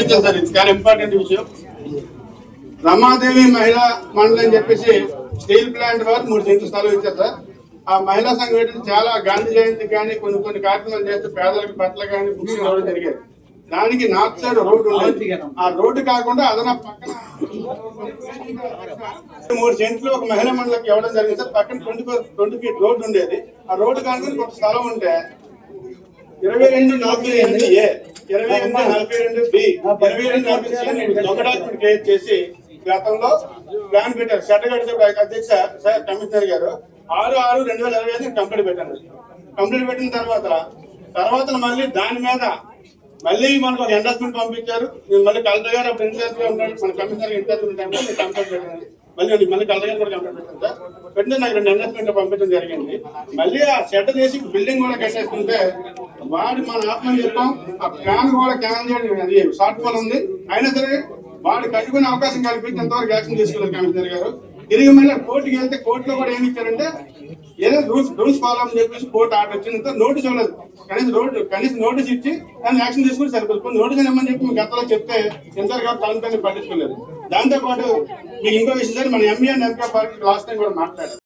పంపించాలి సార్ ఇది చాలా ఇంపార్టెంట్ విషయం. రమాదేవి మహిళా మండలి అని చెప్పేసి స్టీల్ ప్లాంట్ వారు మూడు సెంట్లు స్థలం ఇచ్చారు సార్. ఆ మహిళా సంఘం ఏంటంటే చాలా గాంధీ జయంతి కానీ కొన్ని కొన్ని కార్యక్రమాలు చేస్తే పేదలకు బట్టలు కానీ బుక్స్ ఇవ్వడం జరిగేది. దానికి నార్త్ సైడ్ రోడ్డు ఉండేది. ఆ రోడ్డు కాకుండా అదన పక్కన మూడు సెంట్లు ఒక మహిళా మండలికి ఇవ్వడం జరిగింది సార్. పక్కన ట్వంటీ ట్వంటీ ఫీట్ రోడ్డు ఉండేది. ఆ రోడ్డు కాకుండా కొంత స్థలం ఉంటే ఇరవై రెండు నలభై ఎనిమిది ఏ ఇరవై ఎనిమిది నలభై రెండు బి ఇరవై రెండు నలభై ఒక డాక్యుమెంట్ క్రియేట్ చేసి గతంలో ప్లాన్ పెట్టారు. కడితే అధ్యక్ష సార్ కమిషనర్ గారు. ఆరు ఆరు రెండు వేల ఇరవై ఐదు కంప్లీట్ పెట్టారు కంప్లీట్ పెట్టిన తర్వాత తర్వాత మళ్ళీ దాని మీద మళ్ళీ మనకు ఒక ఎండస్మెంట్ పంపించారు. నేను మళ్ళీ కలెక్టర్ గారు అప్పుడు ఇన్ఛార్జ్గా ఉన్నాడు. మన కమిషనర్ ఇన్ఛార్జ్ ఉంటాను నేను కంప్లీట్ పెట్టాను. మళ్ళీ నేను మళ్ళీ కలెక్టర్ గారు కూడా కంప్లీట్ పెట్టాను సార్. పెట్టిన నాకు రెండు ఎండస్మెంట్ పంపించడం జరిగింది. మళ్ళీ ఆ షెడ్ చేసి బిల్డింగ్ కూడా కట్టేసుకుంటే వాడు మన ఆత్మని చెప్పాం. ఆ ప్లాన్ కూడా క్యాన్సిల్ చేయడం అది షార్ట్ ఫోన్ ఉంది. అయినా సరే వాడు కట్టుకునే అవకాశం కల్పించేంత వరకు యాక్షన్ తీసుకోలేదు కమిషనర్ గారు తిరిగి మళ్ళీ కోర్టుకి వెళ్తే కోర్టులో కూడా ఏమి ఇచ్చారంటే ఏదో రూల్స్ రూల్స్ ఫాలో అని చెప్పేసి కోర్టు ఆర్డర్ వచ్చినంత నోటీస్ ఇవ్వలేదు. కనీసం రోడ్డు కనీసం నోటీస్ ఇచ్చి దాన్ని యాక్షన్ తీసుకుని సరిపోతుంది నోటీస్ ఇవ్వమని చెప్పి మీకు గతంలో చెప్తే ఎంతవరకు తన పట్టించుకోలేదు. దాంతో పాటు మీకు ఇంకో విషయం సార్ మన ME and MP party last time కూడా మాట్లాడారు.